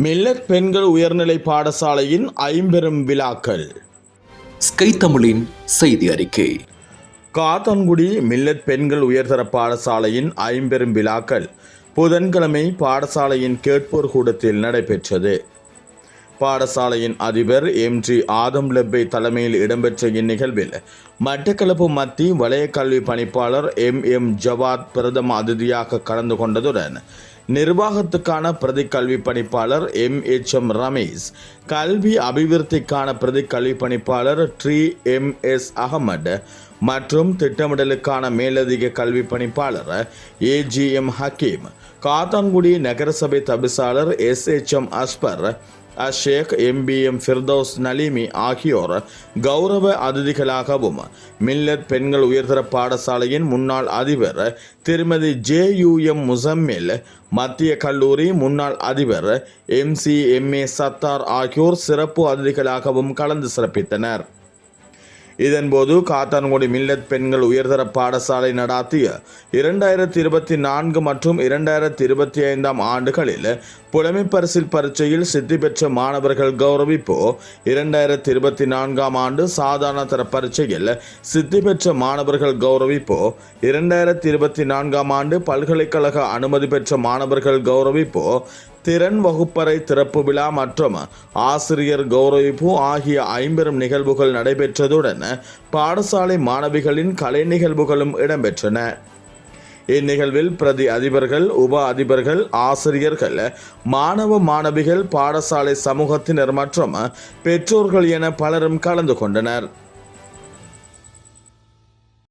Millet பெண்கள் உயர்நிலை பாடசாலையின் ஐம்பெரும் விழாக்கள். ஸ்கை தமிழின் செய்தி அறிக்கை. காத்தான்குடி மில்லட் பெண்கள் உயர்தர பாடசாலையின் ஐம்பெரும் விழாக்கள் புதன்கிழமை பாடசாலையின் கேட்போர் கூடத்தில் நடைபெற்றது. பாடசாலையின் அதிபர் எம் ஜி ஆதம் லெப்பை தலைமையில் இடம்பெற்ற இந்நிகழ்வில் மட்டக்களப்பு மத்தி வலய கல்வி பணிப்பாளர் எம் எம் ஜவாத் பிரதம அதிதியாக கலந்து கொண்டதுடன் நிர்வாகத்துக்கான பிரதி கல்வி பணிப்பாளர் எம். எச். எம். ரமேஷ். கல்வி அபிவிருத்திக்கான பிரதி கல்வி பணிப்பாளர் ட்ரீ. எம். எஸ். அகமது மற்றும் திட்டமிடலுக்கான மேலதிக கல்வி பணிப்பாளர் ஏஜிஎம் ஹக்கீம். காத்தான்குடி நகரசபை தவிசாளர் S. H. M. Asbar. Ash-Sheikh M B M Firdous Naleemi ஆகியோர் கௌரவ அதிதிகளாகவும் மில்லட் பெண்கள் உயர்தர பாடசாலையின் முன்னாள் அதிபர் திருமதி ஜே யூ எம் முசம்மில் மத்திய கல்லூரி முன்னாள் அதிபர் M C M A Sattar ஆகியோர் சிறப்பு அதிதிகளாகவும் கலந்து சிறப்பித்தனர் இதன்போது காத்தான்குடி மில்லத் பெண்கள் உயர்தர பாடசாலை நடாத்திய இரண்டாயிரத்தி இருபத்தி நான்கு மற்றும் இரண்டாயிரத்தி இருபத்தி ஐந்தாம் ஆண்டுகளில் புலமை பரிசில் பரீட்சையில் சித்தி பெற்ற மாணவர்கள் கௌரவிப்பு இரண்டாயிரத்தி இருபத்தி நான்காம் ஆண்டு சாதாரண தர பரீட்சையில் சித்தி பெற்ற மாணவர்கள் கௌரவிப்பு இரண்டாயிரத்தி இருபத்தி நான்காம் ஆண்டு பல்கலைக்கழக அனுமதி பெற்ற மாணவர்கள் கௌரவிப்பு திறன் வகுப்பறை திறப்பு விழா மற்றும் ஆசிரியர் கௌரவிப்பு ஆகிய ஐம்பெரும் நிகழ்வுகள் நடைபெற்றதுடன் பாடசாலை மாணவிகளின் கலை நிகழ்வுகளும் இடம்பெற்றன. இந்நிகழ்வில் பிரதி அதிபர்கள் உப அதிபர்கள் ஆசிரியர்கள் மாணவ மாணவிகள் பாடசாலை சமூகத்தினர் மற்றும் பெற்றோர்கள் என பலரும் கலந்து கொண்டனர்.